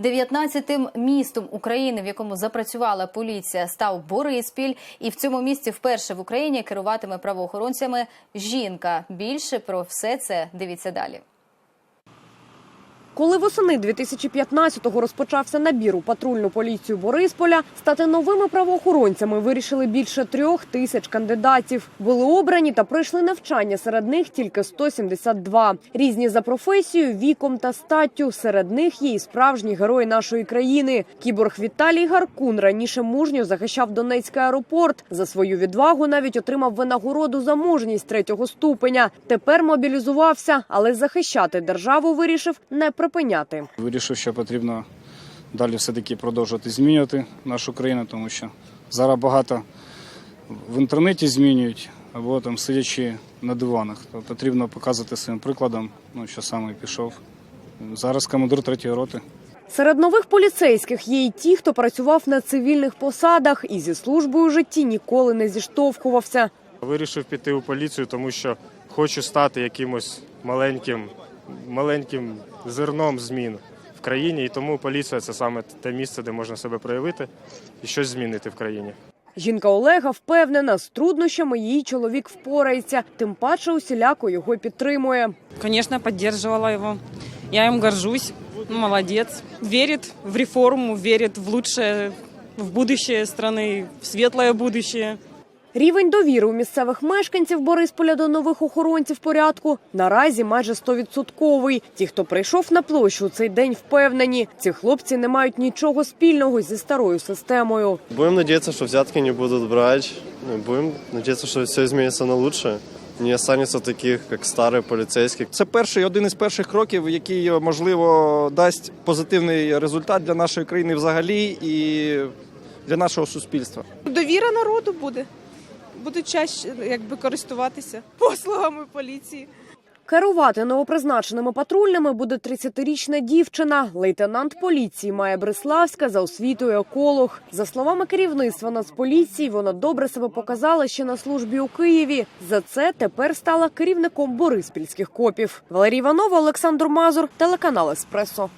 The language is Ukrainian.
19-тим містом України, в якому запрацювала поліція, став Бориспіль, і в цьому місті вперше в Україні керуватиме правоохоронцями жінка. Більше про все це дивіться далі. Коли восени 2015-го розпочався набір у патрульну поліцію Борисполя, стати новими правоохоронцями вирішили більше трьох тисяч кандидатів. Були обрані та пройшли навчання. Серед них тільки 172. Різні за професією, віком та статтю. Серед них є і справжні герої нашої країни. Кіборг Віталій Гаркун раніше мужньо захищав Донецький аеропорт. За свою відвагу навіть отримав винагороду за мужність третього ступеня. Тепер мобілізувався, але захищати державу вирішив не припиняти. Вирішив, що потрібно далі все-таки продовжувати змінювати нашу країну, тому що зараз багато в інтернеті змінюють або там сидячи на диванах. То потрібно показувати своїм прикладом, ну що саме пішов. Зараз командир третьої роти. Серед нових поліцейських є й ті, хто працював на цивільних посадах і зі службою у житті ніколи не зіштовхувався. Вирішив піти у поліцію, тому що хочу стати якимось маленьким, маленьким зерном змін в країні, і тому поліція це саме те місце, де можна себе проявити і щось змінити в країні. Жінка Олега впевнена, з труднощами її чоловік впорається, тим паче усіляко його підтримує. Конечно, поддерживала его. Я им горжусь. Ну, Молодец. Верит в реформу, верит в лучшее, в будущее страны, в светлое будущее. Рівень довіри у місцевих мешканців Борисполя до нових охоронців порядку наразі майже стовідсотковий. Ті, хто прийшов на площу у цей день, впевнені, ці хлопці не мають нічого спільного зі старою системою. Будем надеяться, что взятки не будут брать. Ну, Будем надеяться, что все изменится на лучшее. Не останется таких, как старые полицейские. Це перший один із перших кроків, який можливо дасть позитивний результат для нашої країни взагалі і для нашого суспільства. Довіра народу буде. Будуть чаще якби користуватися послугами поліції. Керувати новопризначеними патрульними буде 30-річна дівчина. Лейтенант поліції Майя Бриславська за освітою еколог. За словами керівництва Нацполіції, вона добре себе показала ще на службі у Києві. За це тепер стала керівником бориспільських копів. Валерій Іванова, Олександр Мазур, телеканал Еспресо.